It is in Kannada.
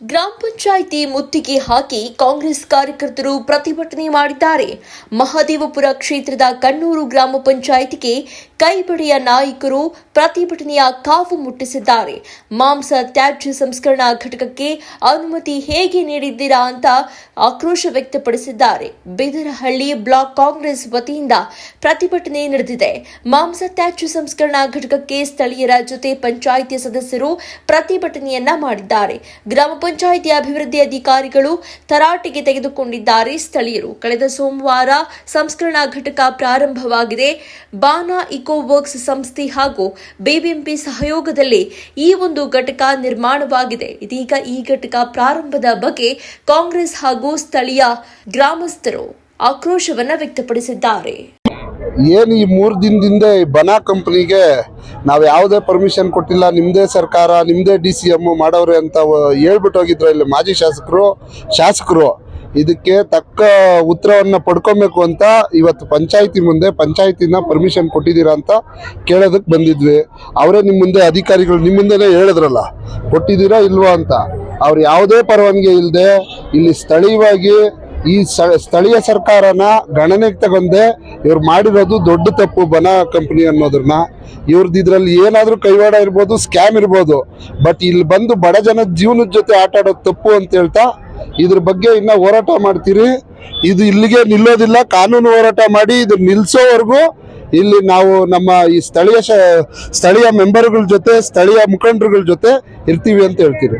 ಗ್ರಾಮ ಪಂಚಾಯಿತಿ ಮುತ್ತಿಗೆ ಹಾಕಿ ಕಾಂಗ್ರೆಸ್ ಕಾರ್ಯಕರ್ತರು ಪ್ರತಿಭಟನೆ ಮಾಡಿದ್ದಾರೆ. ಮಹದೇವಪುರ ಕ್ಷೇತ್ರದ ಕಣ್ಣೂರು ಗ್ರಾಮ ಪಂಚಾಯಿತಿಗೆ ಕೈಬಡೆಯ ನಾಯಕರು ಪ್ರತಿಭಟನೆಯ ಕಾವು ಮುಟ್ಟಿಸಿದ್ದಾರೆ. ಮಾಂಸ ತ್ಯಾಜ್ಯ ಸಂಸ್ಕರಣಾ ಘಟಕಕ್ಕೆ ಅನುಮತಿ ಹೇಗೆ ನೀಡಿದ್ದೀರಾ ಅಂತ ಆಕ್ರೋಶ ವ್ಯಕ್ತಪಡಿಸಿದ್ದಾರೆ. ಬಿದರಹಳ್ಳಿ ಬ್ಲಾಕ್ ಕಾಂಗ್ರೆಸ್ ವತಿಯಿಂದ ಪ್ರತಿಭಟನೆ ನಡೆದಿದೆ. ಮಾಂಸ ತ್ಯಾಜ್ಯ ಸಂಸ್ಕರಣಾ ಘಟಕಕ್ಕೆ ಸ್ಥಳೀಯರ ಜೊತೆ ಪಂಚಾಯಿತಿ ಸದಸ್ಯರು ಪ್ರತಿಭಟನೆಯನ್ನ ಮಾಡಿದ್ದಾರೆ. ಗ್ರಾಮ ಪಂಚಾಯಿತಿ ಅಭಿವೃದ್ಧಿ ಅಧಿಕಾರಿಗಳು ತರಾಟೆಗೆ ತೆಗೆದುಕೊಂಡಿದ್ದಾರೆ. ಸ್ಥಳೀಯರು ಕಳೆದ ಸೋಮವಾರ ಸಂಸ್ಕರಣಾ ಘಟಕ ಪ್ರಾರಂಭವಾಗಿದೆ. ಬಾನಾ ಇಕೋ ವರ್ಕ್ಸ್ ಸಂಸ್ಥೆ ಹಾಗೂ ಬಿಬಿಎಂಪಿ ಸಹಯೋಗದಲ್ಲಿ ಈ ಒಂದು ಘಟಕ ನಿರ್ಮಾಣವಾಗಿದೆ. ಇದೀಗ ಈ ಘಟಕ ಪ್ರಾರಂಭದ ಬಗ್ಗೆ ಕಾಂಗ್ರೆಸ್ ಹಾಗೂ ಸ್ಥಳೀಯ ಗ್ರಾಮಸ್ಥರು ಆಕ್ರೋಶವನ್ನು ವ್ಯಕ್ತಪಡಿಸಿದ್ದಾರೆ. ಏನು ಈ ಮೂರು ದಿನದಿಂದ ಬನಾ ಕಂಪ್ನಿಗೆ ನಾವು ಯಾವುದೇ ಪರ್ಮಿಷನ್ ಕೊಟ್ಟಿಲ್ಲ ನಿಮ್ಮದೇ ಸರ್ಕಾರ ನಿಮ್ಮದೇ ಡಿ ಸಿ ಎಂ ಮಾಡೋರೆ ಅಂತ ಹೇಳ್ಬಿಟ್ಟು ಹೋಗಿದ್ರು ಇಲ್ಲಿ ಮಾಜಿ ಶಾಸಕರು ಶಾಸಕರು. ಇದಕ್ಕೆ ತಕ್ಕ ಉತ್ತರವನ್ನು ಪಡ್ಕೊಬೇಕು ಅಂತ ಇವತ್ತು ಪಂಚಾಯಿತಿ ಮುಂದೆ, ಪಂಚಾಯಿತಿನ ಪರ್ಮಿಷನ್ ಕೊಟ್ಟಿದ್ದೀರಾ ಅಂತ ಕೇಳೋದಕ್ಕೆ ಬಂದಿದ್ವಿ. ಅವರೇ ನಿಮ್ಮ ಮುಂದೆ ಅಧಿಕಾರಿಗಳು ನಿಮ್ಮ ಮುಂದೆನೇ ಹೇಳಿದ್ರಲ್ಲ, ಕೊಟ್ಟಿದ್ದೀರಾ ಇಲ್ವಾ ಅಂತ. ಅವ್ರು ಯಾವುದೇ ಪರವಾನಗಿ ಇಲ್ಲದೆ ಇಲ್ಲಿ ಸ್ಥಳೀಯವಾಗಿ ಈ ಸ್ಥಳೀಯ ಸರ್ಕಾರನ ಗಣನೆಗೆ ತಗೊಂಡೆ ಇವ್ರು ಮಾಡಿರೋದು ದೊಡ್ಡ ತಪ್ಪು ಬನ ಕಂಪ್ನಿ ಅನ್ನೋದನ್ನ ಇವ್ರದ್ದು ಇದರಲ್ಲಿ ಏನಾದರೂ ಕೈವಾಡ ಇರ್ಬೋದು, ಸ್ಕ್ಯಾಮ್ ಇರ್ಬೋದು, ಬಟ್ ಇಲ್ಲಿ ಬಂದು ಬಡ ಜನದ ಜೀವನದ ಜೊತೆ ಆಟ ಆಡೋದು ತಪ್ಪು ಅಂತ ಹೇಳ್ತಾ ಇದ್ರ ಬಗ್ಗೆ ಇನ್ನ ಹೋರಾಟ ಮಾಡ್ತೀರಿ. ಇದು ಇಲ್ಲಿಗೆ ನಿಲ್ಲೋದಿಲ್ಲ. ಕಾನೂನು ಹೋರಾಟ ಮಾಡಿ ಇದು ನಿಲ್ಸೋವರೆಗೂ ಇಲ್ಲಿ ನಾವು ನಮ್ಮ ಈ ಸ್ಥಳೀಯ ಸ್ಥಳೀಯ ಮೆಂಬರ್ಗಳ ಜೊತೆ, ಸ್ಥಳೀಯ ಮುಖಂಡರುಗಳ ಜೊತೆ ಇರ್ತೀವಿ ಅಂತ ಹೇಳ್ತೀರಿ.